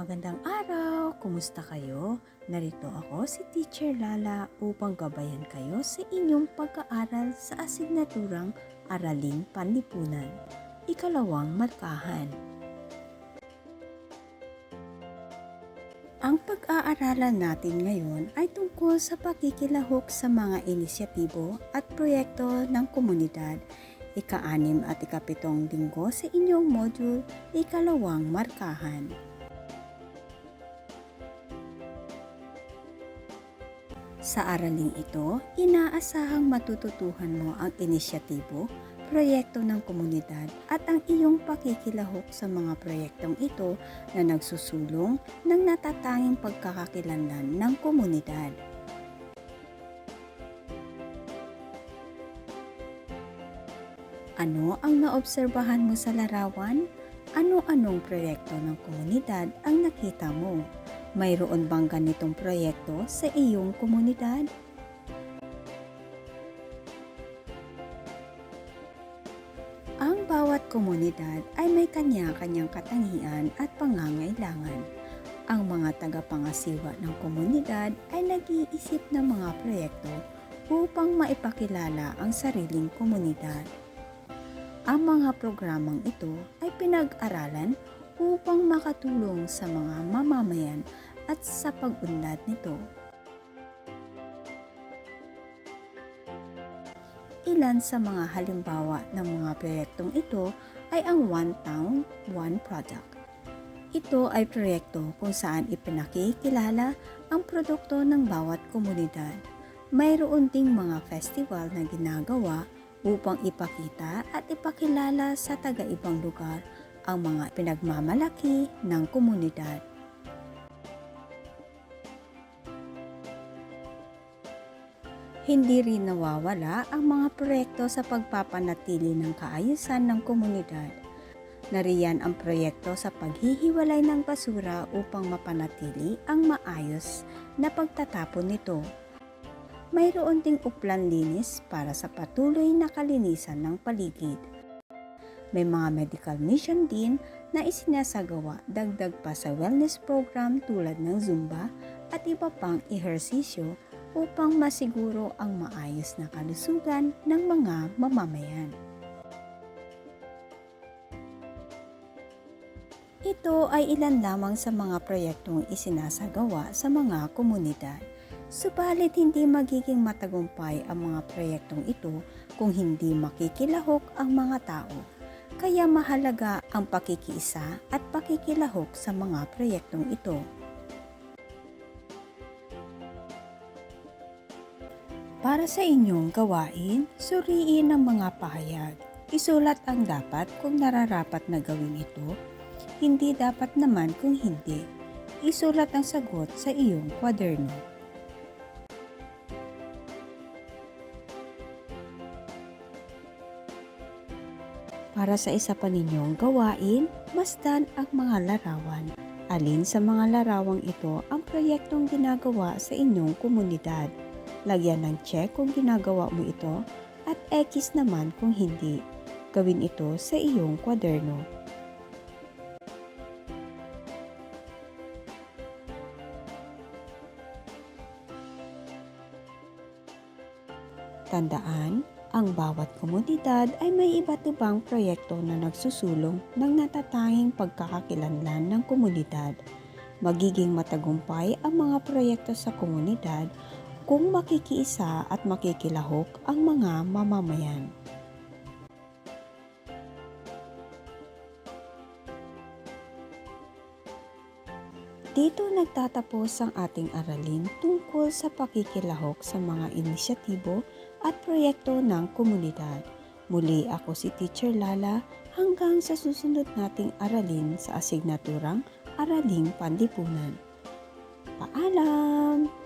Magandang araw! Kumusta kayo? Narito ako si Teacher Lala upang gabayan kayo sa inyong pag-aaral sa asignaturang Araling Panlipunan. Ikalawang Markahan. Ang pag-aaralan natin ngayon ay tungkol sa pakikilahok sa mga inisyatibo at proyekto ng komunidad ika-anim at ikapitong linggo sa inyong module, ikalawang markahan. Sa araling ito, inaasahang matututuhan mo ang inisyatibo, proyekto ng komunidad at ang iyong pakikilahok sa mga proyektong ito na nagsusulong ng natatanging pagkakakilanlan ng komunidad. Ano ang naobserbahan mo sa larawan? Ano-anong proyekto ng komunidad ang nakita mo? Mayroon bang ganitong proyekto sa iyong komunidad? Ang bawat komunidad ay may kanya-kanyang katangian at pangangailangan. Ang mga tagapangasiwa ng komunidad ay nag-iisip ng mga proyekto upang maipakilala ang sariling komunidad. Ang mga programang ito ay pinag-aralan upang makatulong sa mga mamamayan at sa pag-unlad nito. Ilan sa mga halimbawa ng mga proyektong ito ay ang One Town, One Product. Ito ay proyekto kung saan ipinakikilala ang produkto ng bawat komunidad. Mayroon ding mga festival na ginagawa upang ipakita at ipakilala sa taga-ibang lugar ang mga pinagmamalaki ng komunidad. Hindi rin nawawala ang mga proyekto sa pagpapanatili ng kaayusan ng komunidad. Nariyan ang proyekto sa paghihiwalay ng basura upang mapanatili ang maayos na pagtatapon nito mayroon ding uplan linis para sa patuloy na kalinisan ng paligid. May mga medical mission din na isinasagawa dagdag pa sa wellness program tulad ng Zumba at iba pang ehersisyo upang masiguro ang maayos na kalusugan ng mga mamamayan. Ito ay ilan lamang sa mga proyektong isinasagawa sa mga komunidad. Subalit hindi magiging matagumpay ang mga proyektong ito kung hindi makikilahok ang mga tao. Kaya mahalaga ang pakikiisa at pakikilahok sa mga proyektong ito. Para sa inyong gawain, suriin ang mga pahayag. Isulat ang dapat kung nararapat na gawin ito, hindi dapat naman kung hindi. Isulat ang sagot sa iyong kwaderno. Para sa isa pa ninyong gawain, masdan ang mga larawan. Alin sa mga larawang ito ang proyektong ginagawa sa inyong komunidad. Lagyan ng check kung ginagawa mo ito at X naman kung hindi. Gawin ito sa iyong kwaderno. Tandaan, ang bawat komunidad ay may iba't ibang proyekto na nagsusulong ng natatanging pagkakakilanlan ng komunidad. Magiging matagumpay ang mga proyekto sa komunidad kung makikiisa at makikilahok ang mga mamamayan. Dito nagtatapos ang ating aralin tungkol sa pakikilahok sa mga inisyatibo at proyekto ng komunidad. Muli ako si Teacher Lala hanggang sa susunod nating aralin sa asignaturang Araling Panlipunan. Paalam!